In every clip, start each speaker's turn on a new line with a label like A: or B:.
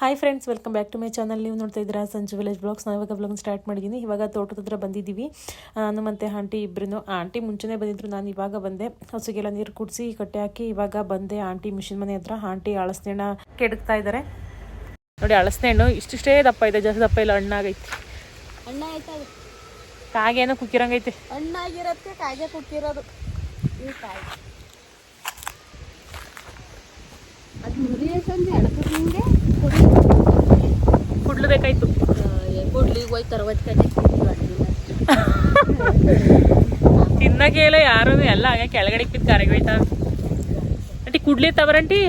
A: Hi friends welcome back to my channel ನೀವು ನೋಡ್ತಾ ಇದ್ದೀರಾ ಸಂಜು ವಿಲೇಜ್ ಬ್ಲಾಗ್ಸ್ ನಾವು ಇವಾಗ ಬ್ಲಾಗ್ ಸ್ಟಾರ್ಟ್ ಮಾಡಿದ್ದೀನಿ. ಇವಾಗ ತೋಟದ ಹತ್ರ ಬಂದಿದ್ದೀವಿ. ನಾನು ಮತ್ತು ಆಂಟಿ ಇಬ್ಬರೂ ಆಂಟಿ ಮುಂಚೆನೇ ಬಂದಿದ್ರು. ನಾನು ಇವಾಗ ಬಂದೆ. ಹಸುಗೆಲ್ಲ ನೀರು ಕುಡಿಸಿ ಕಟ್ಟೆ ಹಾಕಿ ಇವಾಗ ಬಂದೆ ಆಂಟಿ ಮಿಷಿನ್ ಮನೆ ಹತ್ರ. ಆಂಟಿ ಅಳಸನೆಣ್ಣ ಕೆಡಕ್ತಾ ಇದ್ದಾರೆ ನೋಡಿ ಅಳಸನೆ ಹಣ್ಣು. ಇಷ್ಟಿಷ್ಟೇ ದಪ್ಪ ಇದೆ. ಜಾಸ್ತಿ ದಪ್ಪ ಇಲ್ಲ. ಹಣ್ಣಾಗೈತಿ ಕಾಗೇನೋ ಕುಕ್ಕಿರಂಗೈತೆ
B: ಹಣ್ಣಾಗಿರತ್ತೆ ಕಾಗೆ ಕುಕ್ಕಿರೋದು. ಅದು ಸಂಜೆ ನಿಂಗೆ
A: ಕುಡ್ಲು ಬೇಕಾಯ್ತು.
B: ಕೊಡ್ಲಿಗೆ ಹೋಯ್ತು ಅರವತ್ತು ಕಡೆ
A: ಇಲ್ಲ ಯಾರು ಎಲ್ಲ ಹಾಗೆ ಕೆಳಗಡೆ ಬಿದ್ದು ಕರೆಗೆ ಹೋಯ್ತಾವ ಆಂಟಿ ಕುಡ್ಲಿ ತವರಂಟಿ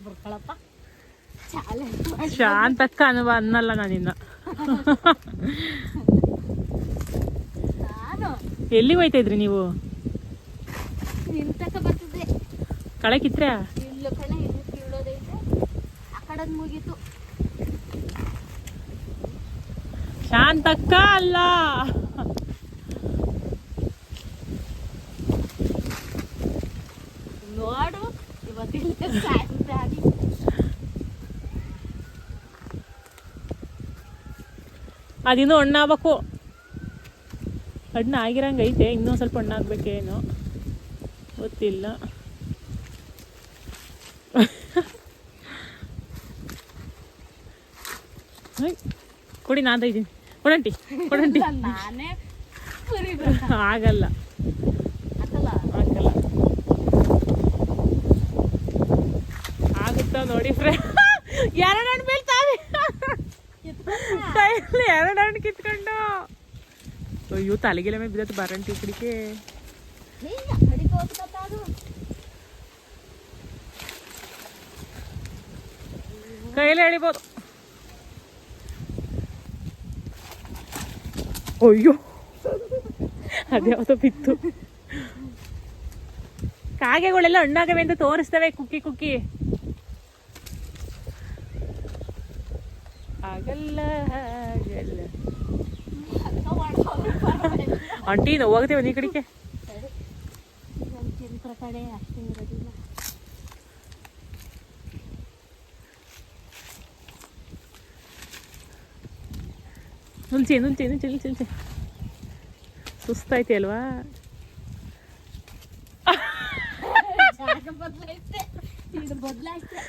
B: ಬರ್ಕೊಳಪ್ಪ
A: ಶಾಂತಕ್ಕ ಅನುಭವ ಅನ್ನಲ್ಲ ನಾನಿನ್ನ.
B: ನಾನು
A: ಎಲ್ಲಿ ಹೋಯ್ತಾ ಇದ್ರಿ ನೀವು ಕಳೆ
B: ಕಿತ್ರ
A: ಶಾಂತಕ್ಕ ಅಲ್ಲ.
B: ನೋಡು
A: ಅದಿನ್ನೂ ಹಣ್ಣಾಗಬೇಕು ಹಣ್ಣು ಆಗಿರಂಗೆ ಐತೆ ಇನ್ನೂ ಸ್ವಲ್ಪ ಹಣ್ಣಾಗ್ಬೇಕೇನೋ ಗೊತ್ತಿಲ್ಲ. ಹೈ, ಕೊಡಿ ನಾನು ಇದ್ದೀನಿ ಕೊಡಂಟಿ ಕೊಡಂಟಿ. ಆಗಲ್ಲ.
B: ಆಗುತ್ತ
A: ಆಗಲ್ಲ ಆಗುತ್ತಾ ನೋಡಿ ಫ್ರೆಂಡ್ ಎರಡು ಹಣ್ಣು ಬೀಳ್ತಾವೆ. ಎರಡು ಹಣ್ಣು ಕಿತ್ಕೊಂಡು. ಮೇಲೆ ಬಿದ್ದತ್ತು ಬರಂಟಿ ಕಡಿಕೆ
B: ಹೇ ಆ ಕಡೆಗೆ. ಅದು
A: ಕೈಯಲ್ಲಿ ಎಳಿಬೋದು. ಅಯ್ಯೋ. ಅದ್ಯಾವುದೋ ಬಿತ್ತು. ಕಾಗೆಗಳೆಲ್ಲ ಹಣ್ಣಾಗವೆ ಅಂತ ತೋರಿಸ್ತವೆ ಕುಕ್ಕಿ ಕುಕ್ಕಿ. ಆಗಲ್ಲ ಆಗಲ್ಲ. ಆಂಟಿ ನೋವಾಗ್ತೇವೆ ನೀ ಕಡೆಗೆ.
B: ನುಂಚಿ ನುಂಚಿ ನುಂಚಿ
A: ನುಲ್ಚಿ ನುಲ್ಚಿ ಸುಸ್ತಾಯ್ತಿ ಅಲ್ವಾ?
B: ಬದಲಾಯ್ತೆ.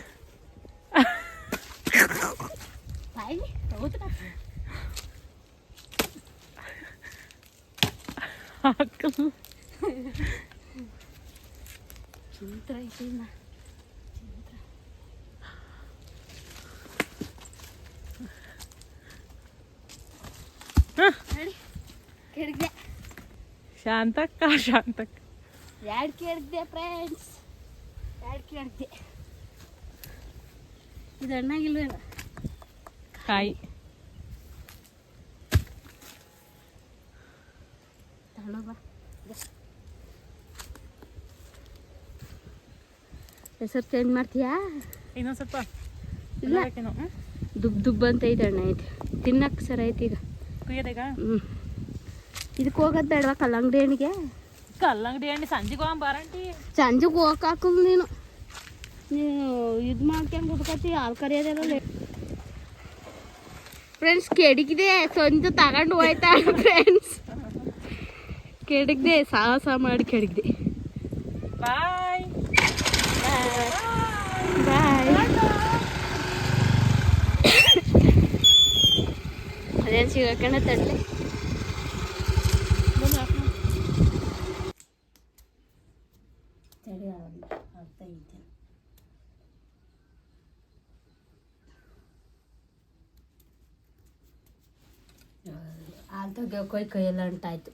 B: ಇದು ಬದಲಾಯ್ತೆ ತಾಯಿ ಹೌದಾ
A: ಹಾಕಲ್ಲ
B: ಚಿಂತ್ರ ಐತೆ ಇನ್ನ
A: ಹ.
B: ನೋಡಿ ಕೆಡ್ದೆ
A: ಶಾಂತಕ್ಕ ಶಾಂತಕ್ಕ
B: ಎರಡು ಕೆಡ್ದೆ ಫ್ರೆಂಡ್ಸ್ ಎರಡು ಕೆಡ್ದೆ ಇದು ಹಣ್ಣಾಗಿಲ್ವೇನ
A: ಕಾಯಿ
B: ಬಾ. ಹೆಸರು ಚೇಂಜ್ ಮಾಡ್ತೀಯಾ?
A: ಇನ್ನೊಂದು ಸ್ವಲ್ಪ
B: ಇಲ್ಲ. ದುಬ್ ದುಬ್ ಅಂತ ಐತೆ ಅಣ್ಣ ಐತೆ ತಿನ್ನಕ್ಕೆ ಸರಿ ಐತಿ ಈಗ. ಹ್ಞೂ ಇದಕ್ಕೆ ಹೋಗೋದು ಬೇಡವಾ ಕಲ್ಲಂಗಡಿ ಹಣ್ಣಿಗೆ?
A: ಕಲ್ಲಂಗಡಿ ಹಣ್ಣು ಸಂಜೆಗೆ ಹೋಗಂ ಬಾರಂಟಿ
B: ಸಂಜೆಗೆ ಹೋಗಕ್ಕೆ ಹಾಕಲ್ ನೀನು. ನೀನು ಇದು ಮಾಡ್ಕೊಂಡು ಹುಡ್ಕತಿ ಹಾಲು ಕರಿಯೋದೆಲ್ಲ ಫ್ರೆಂಡ್ಸ್ ಕೆಡಗಿದೆ ಸಂಜೆ ತಗೊಂಡು ಹೋಯ್ತಾ ಫ್ರೆಂಡ್ಸ್ ಕೆಡಗಿದೆ ಸಾಹಸ ಮಾಡಿ ಕೆಡಗಿದೆ
A: ಬಾಯ್
B: ಬಾಯ್ ಅದೇನು ಸಿಗಕ್ಕಣ ತಡ್ಲಿ? ಹಾಲು ತೆಗಿಯೋಕೆ ಕೈಯೆಲ್ಲ ಅಂಟಾಯ್ತು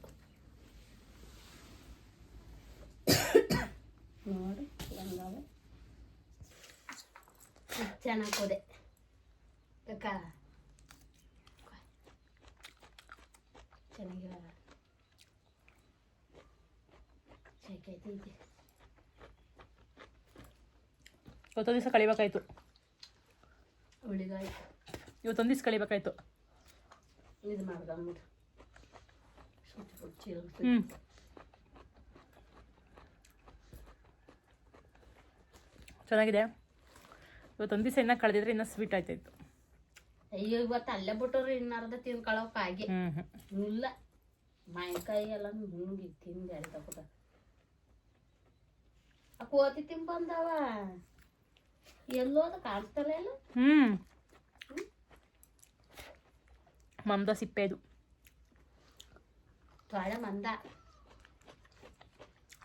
B: ನೋಡಿ ಹೆಂಗವೆ ಚೆನ್ನಾಗಿ ಹೋದೆ ಅಕ್ಕ ಚೆನ್ನಾಗಿರ ಸಾಕೈತೆ
A: ಇವತ್ತೊಂದು ದಿವಸ ಕಳಿಬೇಕಾಯ್ತು ಇವತ್ತೊಂದು ದಿವಸ ಕಳಿಬೇಕಾಯ್ತು
B: ಇದು
A: ಹ್ಞೂ ಚೆನ್ನಾಗಿದೆ. ಇವತ್ತೊಂದು ದಿವಸ ಇನ್ನೂ ಕಳೆದಿದ್ರೆ ಇನ್ನೂ ಸ್ವೀಟ್ ಆಯ್ತಾಯಿತ್ತು
B: ಅಯ್ಯೋ ಇವತ್ತು ಅಲ್ಲೇ ಬಿಟ್ಟವ್ರಿ ಇನ್ನರ್ಧ
A: ಹ್ಞೂ ಹ್ಞೂ
B: ಇಲ್ಲ. ಮಾಯಿಕಾಯಿ ಎಲ್ಲ ನುಂಗಿ ತಿಂದು ಎಲ್ಲಿ ಕೂಡ ಆ ಕೋತಿ ತಿಂಬಂದವ. ಎಲ್ಲೋದ ಕಾಣಿಸ್ತಲ್ಲ ಎಲ್ಲ
A: ಹ್ಞೂ ಮಮದ ಸಿಪ್ಪೆದು.
B: ತೊಳೆ ಮಂದ.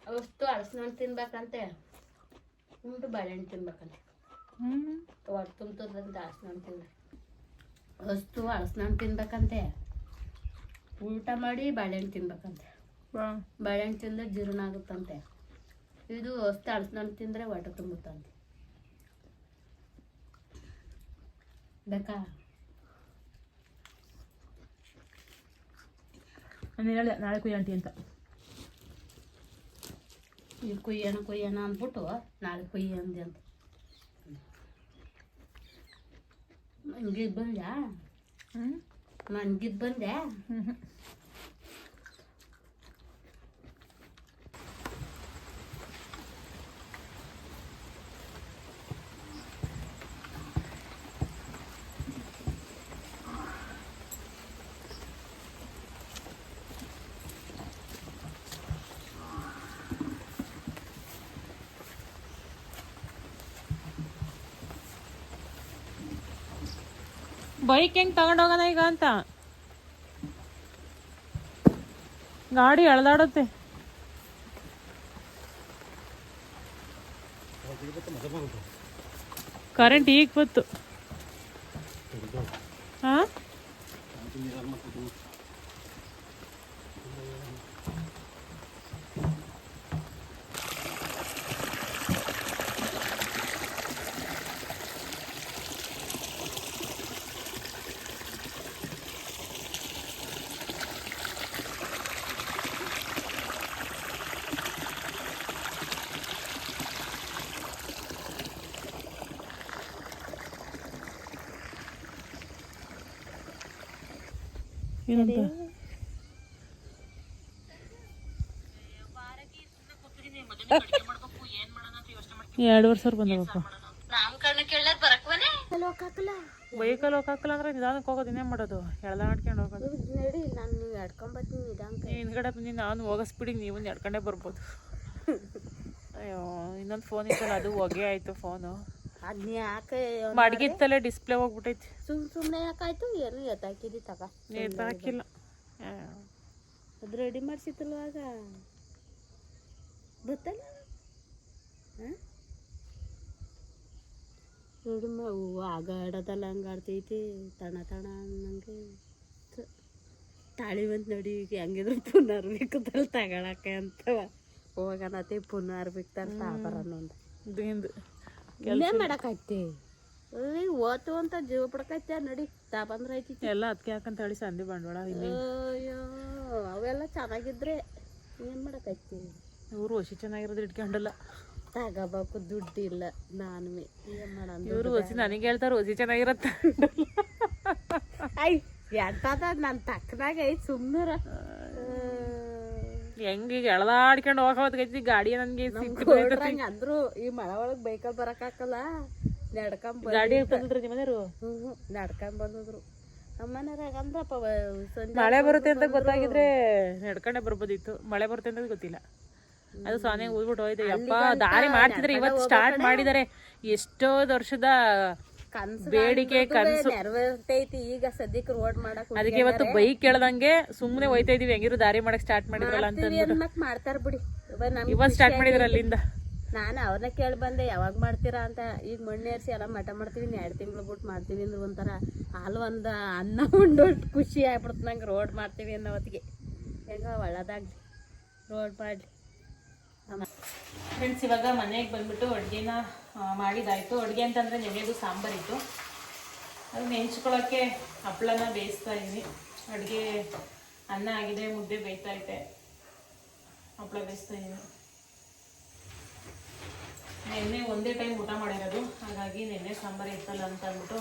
B: ಅಷ್ಟು ಅಳಸ್ನಣ್ಣು ತಿನ್ಬೇಕಂತೆ. ಉಂಟು ಬಾಳೆಹಣ್ಣು ತಿನ್ಬೇಕಂತೆ.
A: ಹ್ಞೂ
B: ಹೊಟ್ಟೆ ತುಂಬ್ತದಂತೆ ಅಳಸ್ನಣ್ಣು ತಿಂದ್ರೆ ಅಷ್ಟು ಅರಸಿನ ತಿನ್ಬೇಕಂತೆ. ಊಟ ಮಾಡಿ ಬಾಳೆಹಣ್ಣು ತಿನ್ಬೇಕಂತೆ. ಬಾಳೆಹಣ್ಣು ತಿಂದ್ರೆ ಜೀರ್ಣ ಆಗುತ್ತಂತೆ. ಇದು ಅಷ್ಟು ಅಳಸ್ನಣ್ಣು ತಿಂದರೆ ಹೊಟ್ಟೆ ತುಂಬುತ್ತಂತೆ. ಬೇಕಾ
A: ನಾನು ಹೇಳಿದೆ ನಾಳೆ ಕುಯ್ಯಂಟಿ ಅಂತ.
B: ಈಗ ಕುಯ್ಯೋಣ ಕುಯ್ಯೋಣ ಅಂದ್ಬಿಟ್ಟು ನಾಳೆ ಕುಯ್ಯ ಅಂದೆ ಅಂತ. ನನಗಿದ್ದು ಬಂದ್ಯಾ?
A: ಹ್ಞೂ
B: ಮಂಗಿದ್ ಬಂದೆ
A: ಬೈಕ್ ಹೆಂಗ್ ತಗೊಂಡೋಗೋಣ ಈಗ ಅಂತ? ಗಾಡಿ ಎಳ್ದಾಡುತ್ತೆ ಕರೆಂಟ್ ಈಗ ಬಂತು ಹಾ ಏನಂತ? ಎರಡುವರೆ ಬಂದವಪ್ಪ.
B: ವೆಹಿಕಲ್ ಹೋಗಕ್ಕಲ್ಲ
A: ಅಂದ್ರೆ ನಿಧಾನಕ್ಕೆ ಹೋಗೋದು, ಇನ್ನೇನು ಮಾಡೋದು? ಎಳ್ದಾಡ್ಕೊಂಡು ಹೋಗೋದು.
B: ನಾನು
A: ಹಿಂದ್ಗಡೆ ಬಂದಿ ನಾನು ಹೋಗೋ ಸ್ಪೀಡಿಗೆ ನೀವು ನಡ್ಕೊಂಡೇ ಬರ್ಬೋದು. ಅಯ್ಯೋ, ಇನ್ನೊಂದು ಫೋನ್ ಇತ್ತಲ್ಲ, ಅದು ಹೊಗೆ ಆಯ್ತು ಫೋನು
B: ಅದ್ನ ಯಾಕೆ
A: ಮಡಗಿತ್ತಲ್ಲೇ ಡಿಸ್ಪ್ಲೇ ಹೋಗ್ಬಿಟ್ಟೈತಿ
B: ಸುಮ್ ಸುಮ್ನೆ ಯಾಕಾಯ್ತು? ಏನು ಎತ್ತಾಕಿದಿ ತಗ?
A: ನೇತು ಹಾಕಿಲ್ಲ
B: ಅದು ರೆಡಿ ಮಾಡಿಸಿತ್ತಲ್ವಾಗ ಗೊತ್ತಲ್ಲ? ರೆಡಿ ಮಾ ಹೂವು ಆಗಾಡದಲ್ಲ ಹಂಗೆ ಆಡ್ತೈತಿ. ತಣ ತಣ ಅನ್ನಂಗೆ. ತಾಳಿ ಬಂತು ನೋಡಿ ಈಗ ಹೆಂಗಿದ್ರು ಪುನರ್ ಬೇಕಂತಲ್ಲ ತಗೊಳಕ್ಕೆ ಅಂತವ. ಹೋಗನತಿ ಪುನರ್ ಬೇಕಂತ ತಾಬರನ್ನ ಒಂದು
A: ಇದು ಹಿಂದು.
B: ಇಲ್ಲೇ. ಮಾಡಕೈತಿ ಓತು ಅಂತ ಜೀವ ಪಡ್ಕೈತೆ ನಡಿ ತಾ ಬಂದ್ರೆ ಐತಿ
A: ಎಲ್ಲ ಅದಕ್ಕೆ ಯಾಕಂತ ಹೇಳಿ ಸಂಧಿ ಬಂಡವಾಳ
B: ಅಯ್ಯೋ ಅವೆಲ್ಲ ಚೆನ್ನಾಗಿದ್ರೆ ಏನ್ ಮಾಡಕೈತಿ
A: ಇವರು ಹೊಸಿ ಚೆನ್ನಾಗಿರೋದು ಇಟ್ಕೊಂಡಿಲ್ಲ.
B: ತಗೋಬೇಕು ದುಡ್ಡು ಇಲ್ಲ ನಾನು ಏನು ಮಾಡೋಣ
A: ಇವರು ಹೊಸಿ ನನಗೆ ಹೇಳ್ತಾರೆ ಹೊಸಿ ಚೆನ್ನಾಗಿರತ್ತ
B: ಐ ಎಂತದ ನನ್ನ ತಕ್ಕನಾಗ ಐತಿ ಸುಮ್ನರ.
A: ಹೆಂಗ್ ಈಗ ಎಳ್ದಾಡ್ಕೊಂಡು ಹೋಗೋದೈತಿ ಗಾಡಿ ನನಗೆ
B: ಅಂದ್ರು ಈ ಮಳೆ ಒಳಗ್ ಬೈಕಲ್ ಬರಕಾಕಲ್ಲ ನಡ್ಕೊಂಡ್
A: ಗಾಡಿ ಬಂದಿದ್ರು ನಿಮ್ಮ ಮನೆಯವರು
B: ನಡ್ಕೊಂಡ್ ಬಂದಿದ್ರು. ನಮ್ಮನೆಯವ್ರಾಗ ಅಂದ್ರಪ್ಪ
A: ಮಳೆ ಬರುತ್ತೆ ಅಂತ ಗೊತ್ತಾಗಿದ್ರೆ ನಡ್ಕೊಂಡೇ ಬರ್ಬೋದಿತ್ತು. ಮಳೆ ಬರುತ್ತೆ ಅಂತ ಗೊತ್ತಿಲ್ಲ. ಅದು ಸಾನೆ ಊದ್ಬಿಟ್ಟು ಹೋಯ್ತು. ಯಪ್ಪ ದಾರಿ ಮಾಡ್ತಿದ್ರೆ ಇವತ್ತು ಸ್ಟಾರ್ಟ್ ಮಾಡಿದ್ದಾರೆ ಎಷ್ಟೋ ವರ್ಷದ ಬೇಡಿಕೆ ಕನ್ಸು.
B: ನೆರವೇರ್ತೈತಿ. ಈಗ ಸದ್ಯಕ್ಕೆ ರೋಡ್ ಮಾಡಕ್
A: ಅದಕ್ಕೆ ಇವತ್ತು ಬೈಕ್ ಕೇಳ್ದಂಗೆ ಸುಮ್ಮನೆ ಹೋಯ್ತಾ ಇದೀವಿ ಹೆಂಗಿರು ದಾರಿ ಮಾಡಕ್ ಸ್ಟಾರ್ಟ್ ಮಾಡಿದ್ರಲ್ಲ ಅಂತ
B: ಮಾಡ್ತಾರ ಬಿಡಿ.
A: ಇವತ್ತು ಸ್ಟಾರ್ಟ್ ಮಾಡಿದ್ರ ಅಲ್ಲಿಂದ
B: ನಾನು ಅವ್ರನ್ನ ಕೇಳಿ ಬಂದೆ ಯಾವಾಗ ಮಾಡ್ತೀರಾ ಅಂತ. ಈಗ ಮಣ್ಣೇರಿಸಿ ಎಲ್ಲ ಮಠ ಮಾಡ್ತೀವಿ ಎರಡು ತಿಂಗಳು ಬಿಟ್ಟು ಮಾಡ್ತೀವಿ ಅಂದ್ರೆ ಒಂಥರ ಹಾಲು ಒಂದು ಅನ್ನ ಉಂಡು ಖುಷಿ ಆಗ್ಬಿಡ್ತು. ನಂಗೆ ರೋಡ್ ಮಾಡ್ತೀವಿ ಅನ್ನೋ ಹೊತ್ತಿಗೆ. ಹೆಂಗ ಒಳ್ಳೇದಾಗ್ಲಿ. ರೋಡ್ ಮಾಡಲಿ.
A: ಫ್ರೆಂಡ್ಸ್ ಇವಾಗ ಮನೆಗೆ ಬಂದ್ಬಿಟ್ಟು ಅಡುಗೆನ ಮಾಡಿದಾಯ್ತು. ಅಡುಗೆ ಅಂತಂದರೆ ನೆನೆದು ಸಾಂಬಾರಿತ್ತು. ಅದು ನೆಂಚ್ಕೊಳ್ಳೋಕ್ಕೆ ಹಪ್ಪಳನ ಬೇಯಿಸ್ತಾ ಇದ್ದೀನಿ. ಅಡುಗೆ ಅನ್ನ ಆಗಿದೆ, ಮುದ್ದೆ ಬೇಯ್ತೈತೆ ಹಪ್ಪಳ ಬೇಯಿಸ್ತಾ ಇದ್ದೀನಿ. ನೆನ್ನೆ ಒಂದೇ ಟೈಮ್ ಊಟ ಮಾಡಿರೋದು. ಹಾಗಾಗಿ ನೆನ್ನೆ ಸಾಂಬಾರು ಇತ್ತಲ್ಲ ಅಂತ ಅಂದ್ಬಿಟ್ಟು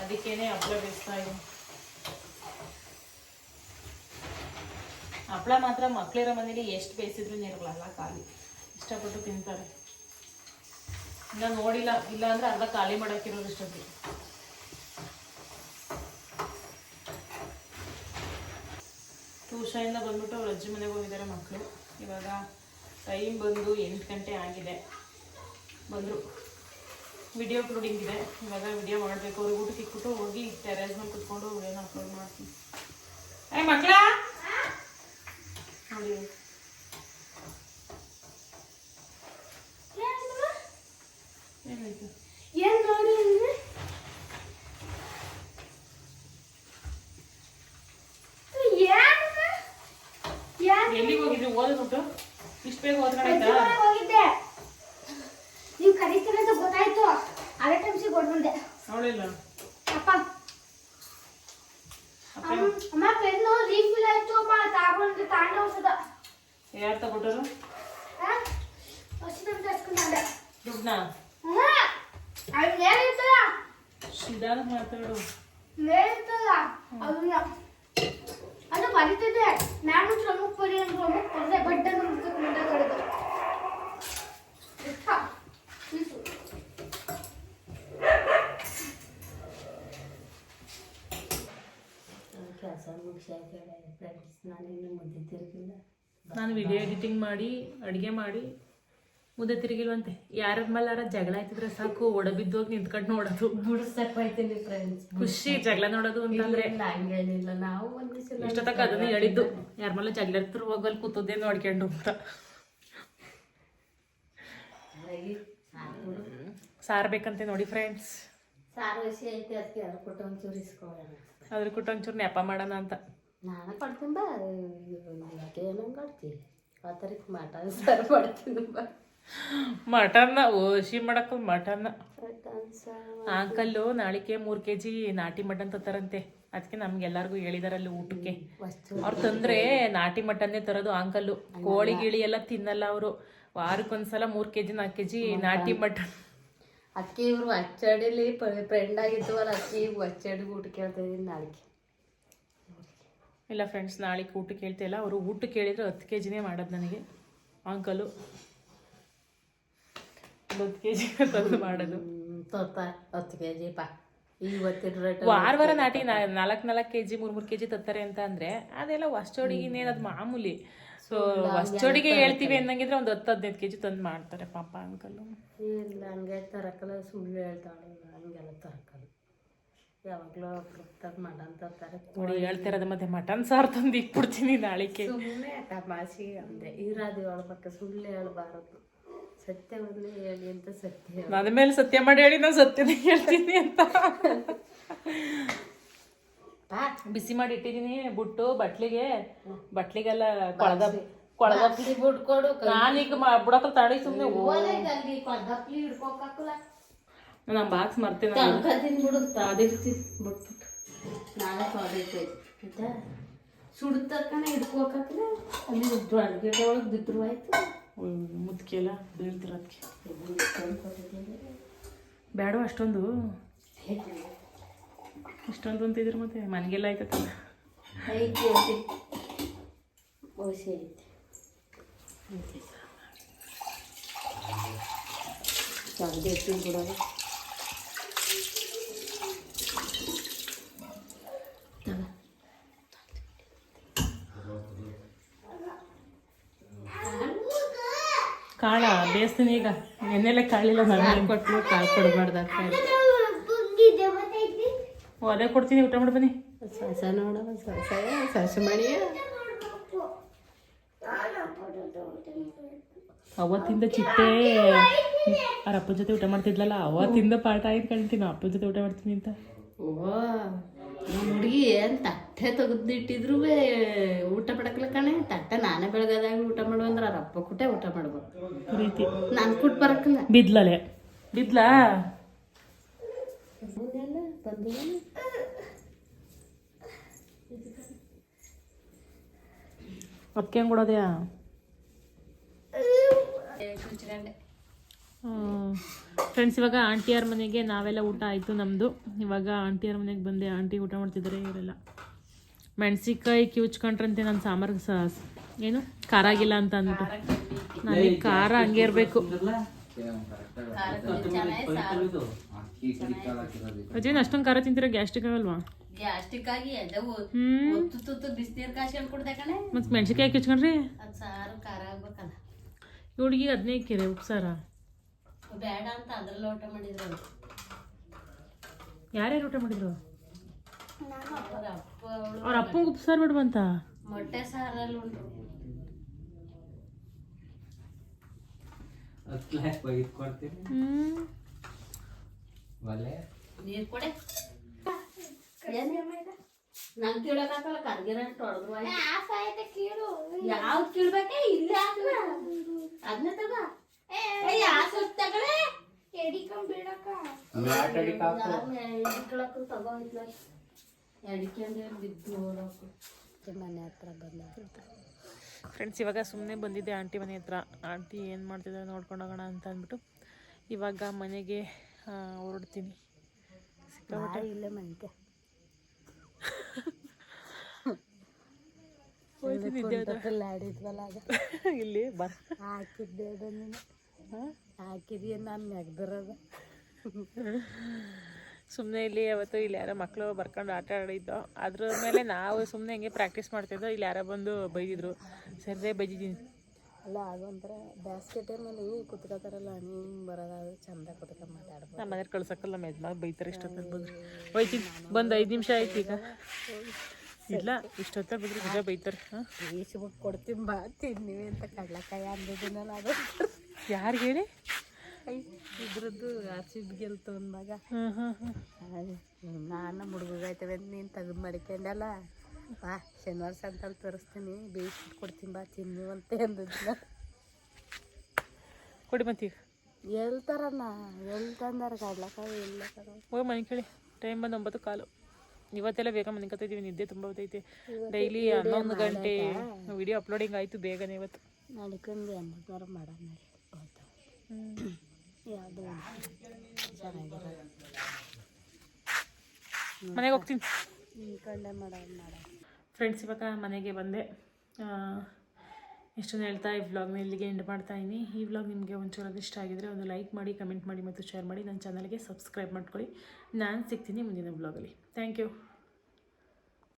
A: ಅದಕ್ಕೇನೆ ಹಪ್ಪಳ ಬೇಯಿಸ್ತಾ ಇದ್ದೀನಿ. ಹಪ್ಪಳ ಮಾತ್ರ ಮಕ್ಕಳಿರೋ ಮನೇಲಿ ಎಷ್ಟು ಬೇಯಿಸಿದ್ರು ನೀರುಗಳಲ್ಲ ಖಾಲಿ. ಇಷ್ಟಪಟ್ಟು ತಿಂತಾರೆ. ಇಲ್ಲ ನೋಡಿಲ್ಲ ಇಲ್ಲ ಅಂದ್ರೆ ಅರ್ಧ ಖಾಲಿ ಮಾಡಾಕಿರೋದು ಇಷ್ಟೊತ್ತಿಗೆ ಟ್ಯೂಷನಿಂದ ಬಂದ್ಬಿಟ್ಟು ಅವ್ರ ಅಜ್ಜಿ ಮನೆಗೆ ಹೋಗಿದ್ದಾರೆ ಮಕ್ಕಳು ಇವಾಗ ಟೈಮ್ ಬಂದು ಎಂಟು ಗಂಟೆ ಆಗಿದೆ. ಬಂದರು. ವಿಡಿಯೋ ಅಪ್ಲೋಡಿಂಗ್ ಇದೆ. ಇವಾಗ ವಿಡಿಯೋ ಮಾಡಬೇಕು. ಅವ್ರಿಗೆ ಊಟಕ್ಕೆ ಇಟ್ಬಿಟ್ಟು ಹೋಗಿ ಟೆರೇಸ್ ಮೇಲೆ ಕುತ್ಕೊಂಡು ವಿಡಿಯೋನ ಅಪ್ಲೋಡ್ ಮಾಡ್ತೀನಿ. ಏ ಮಕ್ಕಳ ನೋಡಿ ಏನಾಯ್ತು
B: ಏನ್ ನೋಡಿ ಅಂದ್ರೆ
A: ಎಲ್ಲಿಗೆ ಹೋಗಿದ್ರಿ ಓದ್ಬಿಟ್ಟು ಇಷ್ಟು ಬೇಗ ಓದ್ಕೊಂಡಾಯ್ತಾ
C: ಹೋಗಿದ್ದೆ ನೀವು ಕರೀತೀರ ಅಂತ ಗೊತ್ತಾಯ್ತು ಅದೇ ಟೈಮ್ಸಿಗೆ ಹೊಡ್ ಬಂದೆ
A: ನೋಡಿಲ್ಲ
C: ಅಪ್ಪ ಅಮ್ಮ ಅಮ್ಮ ಪೆನ್ನು ರೀಫಿಲ್ ಆಯ್ತು ಅಮ್ಮ ತಗೊಂಡು ತಾಂಡ ಔಷಧ
A: ಯಾರು ತಗೊಟ್ಟರು
C: ಔಷಧ ತರ್ಸ್ಕೊಂಡೆ
A: ದುಡ್ಡನ್ನ ಮಾತಾಡು.
C: ಅದು ಬರೀತಿದ್ದೆ. ನಾನು ಪ್ರಮುಖ ಪರಿ ಅಂತ ಪ್ರಮುಖ ಬಡ್ಡೆ ಮುಂದೆ
B: ಕೆಲಸ ಮುಗಿಸಿ ಫ್ರೆಂಡ್ಸ್ ನಾನು ಇನ್ನು ಮುದ್ದೆ ತಿರುಗಿಲ್ಲ
A: ನಾನು ವಿಡಿಯೋ ಎಡಿಟಿಂಗ್ ಮಾಡಿ ಅಡುಗೆ ಮಾಡಿ. ಮುದ್ದೆ ತಿರುಗಿಲ್ವಂತೆ. ಯಾರ ಮೇಲಾರ ಜಗಳ ಆಯ್ತಿದ್ರೆ ಸಾಕು ಒಡಬಿದ್ದೋಗಿ ನಿಂತ್ಕೊಂಡು ನೋಡೋದು.
B: ಬಿಡಿಸಕ್ ಹೋಯ್ತೀನಿ ಫ್ರೆಂಡ್ಸ್
A: ಖುಷಿ ಜಗಳ ನೋಡೋದು ಅಂತಂದ್ರೆ
B: ಹಂಗೇನಿಲ್ಲ. ನಾವು ಒಂದು ಸಲ
A: ಇಷ್ಟೊತ್ತಕ್ಕ ಅದನ್ನೇ ಹೇಳಿದ್ದು. ಯಾರ ಮೇಲೆ ಜಗಳ ಇರ್ತಾರೆ ಹೋಗಲ್ಲಿ ಕೂತದ್ದೇ ನೋಡ್ಕೊಂಡು ಅಂತ. ಸಾರ್ ಬೇಕಂತೆ ನೋಡಿ ಫ್ರೆಂಡ್ಸ್
B: ಸಾರು ಐತಿ ಐತೆ ಅದಕ್ಕೆ ಅದು ಕೊಟ್ಟು ಒಂಚೂರು ಇಸ್ಕೊಳ್ಳೋಣ
A: ಅದ್ರ ಕೊಟ್ಟು ಒಂಚೂರು ನೆಪ ಮಾಡೋಣ ಅಂತ.
B: ನಾನು ಕೊಡ್ತೀನಿ ಬಾ ಏನಂಗೆ ಕೊಡ್ತೀನಿ ಆ ಥರಕ್ಕೆ ಮಾತಾಡ್ತೀನಿ ಸಾರು ಮಾಡ್ತೀನಿ ಬಾ.
A: ಮಟನ್ನ ಓಶಿ ಮಾಡಕ್ಕ ಮಟನ್ನ.
B: ಮಟನ್
A: ಅಂಕಲ್ಲು ನಾಳಿಕೆ ಮೂರು ಕೆ ಜಿ ನಾಟಿ ಮಟನ್ ತರಂತೆ ಅದಕ್ಕೆ ನಮ್ಗೆಲ್ಲರಿಗೂ ಹೇಳಿದಾರಲ್ಲಿ ಊಟಕ್ಕೆ. ಅವ್ರು ತಂದ್ರೆ ನಾಟಿ ಮಟನ್ನೇ ತರೋದು ಅಂಕಲ್ಲು. ಕೋಳಿ ಗಿಳಿ ಎಲ್ಲ ತಿನ್ನಲ್ಲ ಅವರು. ವಾರಕ್ಕೊಂದ್ಸಲ ಮೂರು ಕೆ ಜಿ ನಾಲ್ಕು ಕೆ ಜಿ ನಾಟಿ ಮಟನ್.
B: ಅಕ್ಕಿ ಇವರು ಅಚ್ಚಡಿಲಿ ಫ್ರೆಂಡ್ ಆಗಿದ್ದವಲ್ಲ ಅಕ್ಕಿ ಅಚ್ಚಡಿಗೆ ಊಟ ಕೇಳ್ತಾ ಇದೀನಿ ನಾಳೆಗೆ
A: ಇಲ್ಲ ಫ್ರೆಂಡ್ಸ್ ನಾಳೆಗೆ ಊಟಕ್ಕೆ ಇಲ್ಲ. ಅವರು ಊಟ ಕೇಳಿದ್ರೆ ಹತ್ತು ಕೆ ಜಿನೇ ಮಾಡೋದು ನನಗೆ. ಅಂಕಲು ಒಂದು ಕೆ ಜಿ ತಂದು ಮಾಡೋದು.
B: ತೊತ್ತ ಹತ್ತು ಕೆ ಜಿ ಪಾ ಇವತ್ತಿನ ರೇಟ್
A: ವಾರ ವಾರ ನಾಟಿ ನಾಲ್ಕು ನಾಲ್ಕು ಕೆ ಜಿ ಮೂರು ಮೂರು ಕೆ ಜಿ ತತ್ತಾರೆ ಅಂತ ಅಂದ್ರೆ ಅದೆಲ್ಲ ಇನ್ನೇನು ಅದು ಮಾಮೂಲಿ. ಸೊ ಹೊಸ್ಚೋಡಿಗೆ ಹೇಳ್ತೀವಿ ಅನ್ನಂಗಿದ್ರೆ ಒಂದು ಹತ್ತು ಹದಿನೈದು ಕೆ ಜಿ ತಂದು ಮಾಡ್ತಾರೆ ಪಾಪ ಅಂಕಲು.
B: ಇಲ್ಲ ಹಂಗೆ ತರಕಲ್ಲ ಸುಳ್ಳು ಹೇಳ್ತಾಳೆ. ಹಂಗೆಲ್ಲ ತರಕಲ್ಲ. ಯಾವಾಗಲೂ ತಗ ಮಟನ್ ತರ್ತಾರೆ.
A: ನೋಡಿ ಹೇಳ್ತಿರೋದು ಮತ್ತೆ ಮಟನ್ ಸಾರು ತಂದು ಇಟ್ಬಿಡ್ತೀನಿ ನಾಳೆಗೆ
B: ಸುಮ್ಮನೆ ತಮಾಷೆ ಅಂದೆ. ಇರೋದು ಹೇಳ್ಬೇಕು ಸುಳ್ಳು ಹೇಳ್ಬಾರದು. ಸತ್ಯವನ್ನೇ ಹೇಳಿ ಅಂತ ಸತ್ಯ
A: ನನ್ನ ಮೇಲೆ ಸತ್ಯ ಮಾಡಿ ಹೇಳಿ ನಾನು ಸತ್ಯ ಹೇಳ್ತೀನಿ ಅಂತ. ಬಿಸಿ ಮಾಡಿ ಇಟ್ಟಿದ್ದೀನಿ ಬುಟ್ಟು ಬಟ್ಲಿಗೆ. ಬಟ್ಲಿಗೆಲ್ಲ ಕೊಳದ ಕೊಳದ
B: ಬಿಟ್ಕೊಡು
A: ನಾನೀಗ ಬುಡಕಲ್ ತಡಿ ಸುಮ್ಮನೆ ನಾನು ಬಾಕ್ಸ್ ಮರ್ತೇನೆ
B: ತನ್ಕತೀನಿ ಬಿಡು ತಾದಿರ್ತೀನಿ ಬಿಟ್ಬಿಟ್ಟು ನಾಳೆ ತೊಡೈತೆ ಆಯ್ತಾ? ಸುಡ್ತ ಕಣ ಹಿಡ್ಕೋಕಾಕಲ್ಲ ಅಲ್ಲಿ ಅಡುಗೆ ಒಳಗೆ ಬಿದ್ರು ಆಯ್ತು
A: ಮುದ್ಕೆಲ್ಲ
B: ಇಟ್ಕೊಂಡ್ ಕೊಟ್ಟಿದ್ದೀನಿ.
A: ಬೇಡ ಅಷ್ಟೊಂದು. ಇಷ್ಟೊಂದು ಅಂತಿದ್ರು ಮತ್ತೆ ಮನೆಗೆಲ್ಲ ಆಯ್ತಲ್ಲ
B: ಐತಿ ಐತಿ ಓಸಿ ಐತಿ ಚಂದ ಇರ್ತೀನಿ ಬಿಡೋದು ತಗ
A: ಕಾಳ ಬೇಯಿಸ್ತೀನಿ ಈಗ. ನೆನ್ನೆಲ್ಲ ಕಾಳಿಲ್ಲ ನಾನು.
B: ಕೊಟ್ಟು ಕಾಳು ಕೊಡಬಾರ್ದು
A: ಅದೇ ಕೊಡ್ತೀನಿ ಊಟ ಮಾಡಿ ಬನ್ನಿ.
B: ಸಸ ನೋಡವ ಸಸ ಸಸ ಮಾಡಿ
A: ಅವತ್ತಿಂದ ಚಿಟ್ಟೆ. ಅವ್ರ ಅಪ್ಪನ ಜೊತೆ ಊಟ ಮಾಡ್ತಿದ್ಲಲ್ಲ ಅವತ್ತಿಂದ ಪಾಠ ಆಯ್ತು ಕಳ್ತೀನಿ ಅಪ್ಪನ ಜೊತೆ ಊಟ ಮಾಡ್ತೀನಿ ಅಂತ.
B: ಓ ನಮ್ಮ ಹುಡುಗಿ ಏನು ತಟ್ಟೆ ತೆಗೆದಿಟ್ಟಿದ್ರು ಊಟ ಪಡಕಲ್ಲ ಕಣೆ ತಟ್ಟೆ ನಾನೇ ಬೆಳಗದಾಗ ಊಟ ಮಾಡು ಅಂದ್ರೆ ಅವ್ರ ಅಪ್ಪ ಕುಟ್ಟೆ ಊಟ ಮಾಡ್ಬೇಕು
A: ಪ್ರೀತಿ.
B: ನಾನು ಕುಟ್ ಬರಕಲ್ಲ
A: ಬಿದ್ಲಲೆ. ಬಿದ್ಲಾ? ಅದಕ್ಕೆ ಹೆಂಗೆ ಕೊಡೋದ್ಯಾ?
B: ಕುಚ್ಕೊಂಡೆ.
A: ಫ್ರೆಂಡ್ಸ್ ಇವಾಗ ಆಂಟಿಯರ್ ಮನೆಗೆ ನಾವೆಲ್ಲ ಊಟ ಆಯಿತು ನಮ್ಮದು ಇವಾಗ ಆಂಟಿಯರ್ ಮನೆಗೆ ಬಂದೆ. ಆಂಟಿ ಊಟ ಮಾಡ್ತಿದ್ದಾರೆ ಇವರೆಲ್ಲ. ಮೆಣಸಿನ್ಕಾಯಿ ಕಿವುಚ್ಕೊಂಡ್ರಂತೆ ನನ್ನ ಸಾಂಬಾರು ಸ ಏನು? ಖಾರ ಆಗಿಲ್ಲ ಅಂತ ಅಂದ್ಬಿಟ್ಟು. ನನಗೆ ಖಾರ ಹಂಗೆ ಇರಬೇಕು. ಅದೇನು ಅಷ್ಟೊಂದು ಖಾರ ತಿಂತೀರ? ಗ್ಯಾಸ್ಟ್ರಿಕ್ ಆಗಲ್ವಾ? ಮತ್ತು ಮೆಣಸಿನ್ಕಾಯಿ ಕಿಚ್ಕೊಂಡ್ರಿ ಹುಡುಗಿ ಹದಿನೈದು ಕೆರೆ ಉಪ್ಸಾರ.
B: ಬೇಡ ಅಂತ ಅದ್ರಲ್ಲಿ ಊಟ ಮಾಡಿದ್ರು.
A: ಯಾರ್ಯಾರು ಊಟ ಮಾಡಿದ್ರು?
B: ಅವ್ರ ಅಪ್ಪ ಅವಳು.
A: ಅವ್ರ ಅಪ್ಪಂಗೆ ಉಪ್ಸಾರು ಬಿಡುವಂತ
B: ಮೊಟ್ಟೆ ಸಾರಲ್ಲಿ ಉಂಡ್ರು
A: ಹ್ಮ್.
B: ನೀರು ಕೊಡೆ. ನಂಗೆ ಕೀಳಕ್ಕಾಗಲ್ಲ ಹೊಡೆದ್ರು ಕೀಳ್ಬೇಕೆ ಇಲ್ಲೇ ಹಾಕ್ಲ ಅದನ್ನ ತಗ.
A: ಫ್ರೆಂಡ್ಸ್ ಇವಾಗ ಸುಮ್ಮನೆ ಬಂದಿದ್ದೆ ಆಂಟಿ ಮನೆ ಹತ್ರ. ಆಂಟಿ ಏನು ಮಾಡ್ತಿದ್ದಾರೆ ನೋಡ್ಕೊಂಡು ಹೋಗೋಣ ಅಂತ ಅಂದ್ಬಿಟ್ಟು ಇವಾಗ ಮನೆಗೆ ಹೊರಡ್ತೀನಿ. ಸಿಕ್ಕಾಪಟ್ಟೆ.
B: ಇಲ್ಲೇ ಮನೆಗೆ
A: ಇಲ್ಲಿ ಬರ್
B: ಹಾಕಿದ್ದೆ ಅದನ್ನು. ಹಾಕಿದೀಯ ನಾನು ನೆಗ್ದಿರೋದು
A: ಸುಮ್ಮನೆ ಇಲ್ಲಿ ಅವತ್ತು ಇಲ್ಲಿ ಯಾರೋ ಮಕ್ಕಳು ಬರ್ಕೊಂಡು ಆಟ ಆಡಿದ್ದು. ಅದ್ರ ಮೇಲೆ ನಾವು ಸುಮ್ಮನೆ ಹಿಂಗೆ ಪ್ರಾಕ್ಟೀಸ್ ಮಾಡ್ತಿದ್ದೋ ಇಲ್ಲಿ ಯಾರೋ ಬಂದು ಬೈದಿದ್ರು. ಸರಿದೇ ಬೈದಿದ್ದೀನಿ.
B: ಅಲ್ಲ ಅದೊಂಥರ ಬೇಸಿಗೆ ಟೈಮಲ್ಲಿ ಕುತ್ಕೋತಾರಲ್ಲ ಹಿಂಗೆ ಬರೋದಾದ್ರೆ ಚಂದ ಕುತ್ಕೊಂಡು ಮಾತಾಡ್ಬೋದು.
A: ನಮ್ಮ ಮನೇಲಿ ಕಳ್ಸಕ್ಕಲ್ಲ ಯಜಮಾನ ಬೈತಾರೆ ಇಷ್ಟೊತ್ತಲ್ಲಿ ಬಂದ್ರು. ಹೋಯ್ತೀನಿ ಬಂದು ಐದು ನಿಮಿಷ ಆಯ್ತು ಈಗ. ಇಲ್ಲ ಇಷ್ಟೊತ್ತಲ್ಲಿ ಬಂದ್ರೆ ನಿಜ ಬೈತಾರೆ. ಹಾಂ?
B: ಬೀಸ್ಬಿಟ್ಟು ಕೊಡ್ತೀನಿ ಬಾ ತಿನ್ನಿವಿ ಅಂತ ಕಡ್ಲಕಾಯಿ ಅಂದಿದ್ದೀನಲ್ಲ ಅದು
A: ಯಾರು ಹೇಳಿ?
B: ಇದ್ರದ್ದು ಬಿ ಗೆಲ್ತು
A: ಒಂದು ಮಗ
B: ನಾನು ಮುಡುಗಾಯ್ತವೆ ಅಂತ ನೀನು ತೆಗೆದು ಮಡಿಕೊಂಡಲ್ಲ. ಬಾ ಶನಿವಾರ ಸಂತಲ್ ತೋರಿಸ್ತೀನಿ ಬೇಯಿಸಿ ಕೊಡ್ತೀನಿ ಬಾ ತಿನ್ನಿ ಅಂತ ಅಂದಿದ್ನ
A: ಕೊಡಿ ಬಂತೀಗ
B: ಎಲ್ತಾರಣ್ಣ ಎಲ್ಲಿ ತಂದಾರ ಕಡ್ಲೆಕಾಯಿ ಇಲ್ಲ
A: ಹೋಗಿ ಮನೆ ಕೇಳಿ ಟೈಮ್ ಬಂದು ಒಂಬತ್ತು ಕಾಲು. ಇವತ್ತೆಲ್ಲ ಬೇಗ ಮನೆ ಕತ್ತಿದ್ದೀವಿ ನಿದ್ದೆ ತುಂಬ ಹೊತ್ತೈತೆ ಡೈಲಿ ಹನ್ನೊಂದು ಗಂಟೆ ವಿಡಿಯೋ ಅಪ್ಲೋಡಿಂಗ್ ಆಯಿತು ಬೇಗನೆ ಇವತ್ತು.
B: ಎಂಬತ್ತರ ಮಾಡೋಣ. ಯಾವುದು
A: ಮನೆಗೆ ಹೋಗ್ತೀನಿ.
B: ನಿಂತ್ಕೊಂಡೆ ಮಾಡೋದು ಮಾಡ
A: ಫ್ರೆಂಡ್ಸ್ ಇವಾಗ ಮನೆಗೆ ಬಂದೆ. ಎಷ್ಟೊಂದು ಹೇಳ್ತಾ ಈ ವ್ಲಾಗ್ನ ಇಲ್ಲಿಗೆ ಎಂಡ್ ಮಾಡ್ತಾ ಇದ್ದೀನಿ ಈ ವ್ಲಾಗ್ ನಿಮಗೆ ಒಂಚೂರು ಇಷ್ಟ ಆಗಿದ್ರೆ ಒಂದು ಲೈಕ್ ಮಾಡಿ ಕಮೆಂಟ್ ಮಾಡಿ ಮತ್ತು ಶೇರ್ ಮಾಡಿ. ನನ್ನ ಚಾನಲ್ಗೆ ಸಬ್ಸ್ಕ್ರೈಬ್ ಮಾಡ್ಕೊಳ್ಳಿ. ನಾನು ಸಿಗ್ತೀನಿ ಮುಂದಿನ ವ್ಲಾಗಲ್ಲಿ ಥ್ಯಾಂಕ್ ಯು